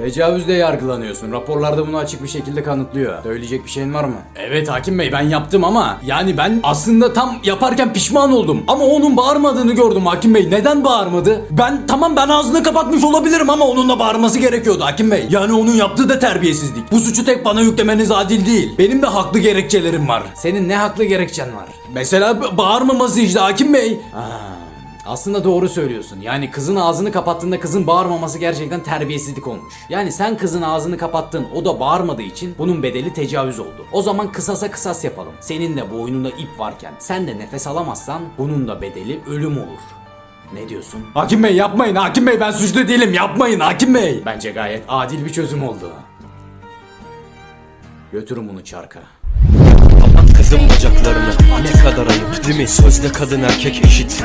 Tecavüzle yargılanıyorsun. Raporlarda bunu açık bir şekilde kanıtlıyor. Söyleyecek bir şeyin var mı? Evet hakim bey ben yaptım ama yani ben aslında tam yaparken pişman oldum. Ama onun bağırmadığını gördüm hakim bey. Neden bağırmadı? Ben tamam ben ağzını kapatmış olabilirim ama onun da bağırması gerekiyordu hakim bey. Yani onun yaptığı da terbiyesizlik. Bu suçu tek bana yüklemeniz adil değil. Benim de haklı gerekçelerim var. Senin ne haklı gerekçen var? Mesela bağırmaması işte hakim bey. Ha. Aslında doğru söylüyorsun. Yani kızın ağzını kapattığında kızın bağırmaması gerçekten terbiyesizlik olmuş. Yani sen kızın ağzını kapattın o da bağırmadığı için bunun bedeli tecavüz oldu. O zaman kısasa kısas yapalım. Senin de boynunda ip varken sen de nefes alamazsan bunun da bedeli ölüm olur. Ne diyorsun? Hakim Bey yapmayın Hakim Bey ben suçlu değilim yapmayın Hakim Bey. Bence gayet adil bir çözüm oldu. Götürün bunu çarka. Kapat kızın bacaklarını Ne kadar ayıp değil mi? Sözde kadın erkek eşit